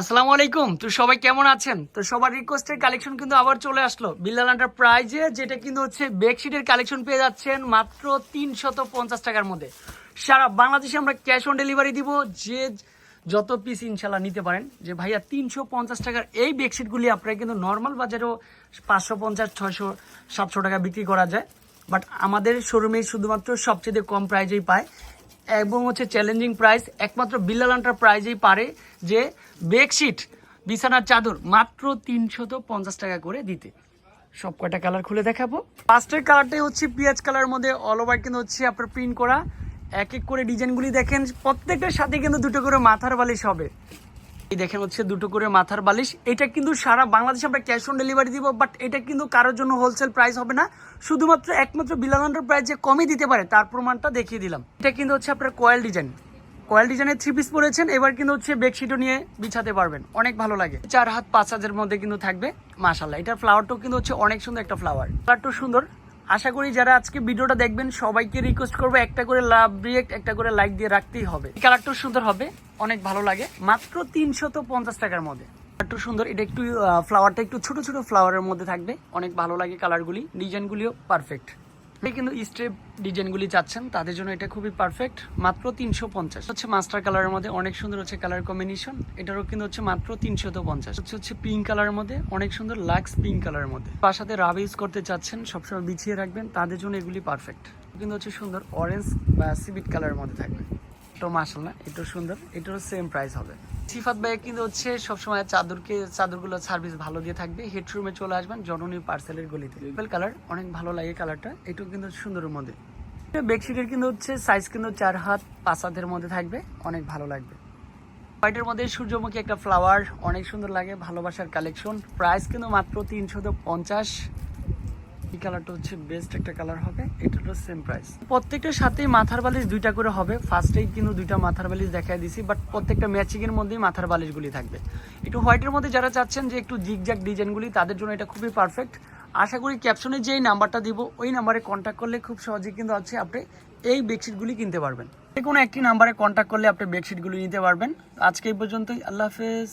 আসসালামু আলাইকুম। তো সবাই কেমন আছেন? তো সবার রিকোয়েস্টের কালেকশন কিন্তু আবার চলে আসলো। বিল্লাল প্রাইজে যেটা কিন্তু হচ্ছে বেডশিটের কালেকশন পেয়ে যাচ্ছেন মাত্র তিনশত পঞ্চাশ টাকার মধ্যে। সারা বাংলাদেশে আমরা ক্যাশ অন ডেলিভারি দিব, যে যত পিস ইনশাল্লাহ নিতে পারেন। যে ভাইয়া তিনশো পঞ্চাশ টাকার এই বেডশিটগুলি আপনারা কিন্তু নর্মাল বাজারেও পাঁচশো পঞ্চাশ ছয়শো সাতশো টাকা বিক্রি করা যায়। বাট আমাদের শোরুমে শুধুমাত্র সবচেয়ে কম প্রাইজেই পায়। এবং হচ্ছে চ্যালেঞ্জিং প্রাইস একমাত্র বিল্লাল প্রাইজেই পারে যে বেডশিট বিছানার চাদর মাত্র তিনশত পঞ্চাশ টাকা করে দিতে। সব কয়টা কালার খুলে দেখাবো। ফার্স্টের কালারটাই হচ্ছে পিঁয়াজ কালার মধ্যে অল ওভার কিন্তু হচ্ছে আপনার প্রিন্ট করা। এক এক করে ডিজাইনগুলি দেখেন, প্রত্যেকটার সাথে কিন্তু দুটো করে মাথার বালিশ হবে। এই দেখেন হচ্ছে দুটো করে মাথার বালিশ। এটা কিন্তু সারা বাংলাদেশে আমরা ক্যাশ অন ডেলিভারি দিব বাট এটা কিন্তু কারোর জন্য হোলসেল প্রাইস হবে না। শুধুমাত্র একমাত্র বিলানন্ডার প্রাইস যে কমই দিতে পারে, তার প্রমাণটা দেখিয়ে দিলাম। এটা কিন্তু হচ্ছে আপনার কয়েল ডিজাইন কয়েল ডিজাইনের থ্রি পিস পরেছেন, এবার কিন্তু হচ্ছে বেডশিটও নিয়ে বিছাতে পারবেন। অনেক ভালো লাগে। চার হাত পাঁচ হাতের মধ্যে কিন্তু থাকবে মাশাল্লাহ এটার ফ্লাওয়ারটাও কিন্তু হচ্ছে অনেক সুন্দর একটা ফ্লাওয়ার কালারটাও সুন্দর। আশা করি যারা আজকে ভিডিওটা দেখবেন, সবাইকে রিকোয়েস্ট করব একটা করে লাভ রিয়েক্ট একটা করে লাইক দিয়ে রাখতেই হবে। কালারটা সুন্দর হবে, অনেক ভালো লাগে। মাত্র তিনশত পঞ্চাশ টাকার মধ্যে। একটু সুন্দর, এটা একটু ফ্লাওয়ারটা একটু ছোট ছোট ফ্লাওয়ারের মধ্যে থাকবে। অনেক ভালো লাগে কালারগুলি ডিজাইনগুলিও পারফেক্ট কিন্তু স্ট্রেপ ডিজাইনগুলি চাচ্ছেন, তাদের জন্য এটা খুবই পারফেক্ট মাত্র তিনশো পঞ্চাশ। হচ্ছে মাস্টার কালারের মধ্যে অনেক সুন্দর হচ্ছে কালার কম্বিনেশন এটারও কিন্তু হচ্ছে মাত্র তিনশো তো পঞ্চাশ। হচ্ছে হচ্ছে পিঙ্ক কালারের মধ্যে, অনেক সুন্দর লাক্স পিঙ্ক কালারের মধ্যে। বাসাতে রাব ইউজ করতে চাচ্ছেন, সবসময় বিছিয়ে রাখবেন, তাদের জন্য এগুলি পারফেক্ট কিন্তু হচ্ছে সুন্দর অরেঞ্জ বা সিবিট কালারের মধ্যে থাকবে। এটাও মাসাল্লাহ এটাও সুন্দর, এটারও সেম প্রাইস হবে। সিফাত ভাই কিন্তু হচ্ছে সবসময় চাদরকে চাদরগুলো সার্ভিস ভালো দিয়ে থাকবে। হেডরুমে চলে আসবেন জননী পার্সেলের গলিতে। পেল কালার অনেক ভালো লাগে কালারটা এটাও কিন্তু সুন্দরের মধ্যে। বেডশিটের কিন্তু হচ্ছে সাইজ কিন্তু চার হাত, পাঁচ হাতের মধ্যে থাকবে, অনেক ভালো লাগবে। হোয়াইটের মধ্যে সূর্যমুখী একটা ফ্লাওয়ার অনেক সুন্দর লাগে, ভালোবাসার কালেকশন প্রাইস কিন্তু মাত্র তিনশত পঞ্চাশ। এই কালারটা হচ্ছে বেস্ট একটা কালার হবে। এটা হলো সেম প্রাইস প্রত্যেকটার সাথেই মাথার বালিশ দুইটা করে হবে। ফার্স্টেই কিন্তু দুইটা মাথার বালিশ দেখাই দিছি বাট প্রত্যেকটা ম্যাচিং এর মধ্যেই মাথার বালিশগুলি থাকবে। একটু হোয়াইটের মধ্যে যারা চাচ্ছেন যে একটু জিগজ্যাগ ডিজাইনগুলি তাদের জন্য এটা খুবই পারফেক্ট আশা করি ক্যাপশনে যেই নাম্বারটা দিব, ওই নাম্বারে কন্ট্যাক্ট করলে খুব সহজেই কিন্তু আছে আপনি এই বেডশিটগুলি কিনতে পারবেন। যে কোনো একটি নাম্বারে কন্ট্যাক্ট করলে আপনি বেডশিটগুলি নিতে পারবেন। আজকে এই পর্যন্তই। আল্লাহ হাফেজ।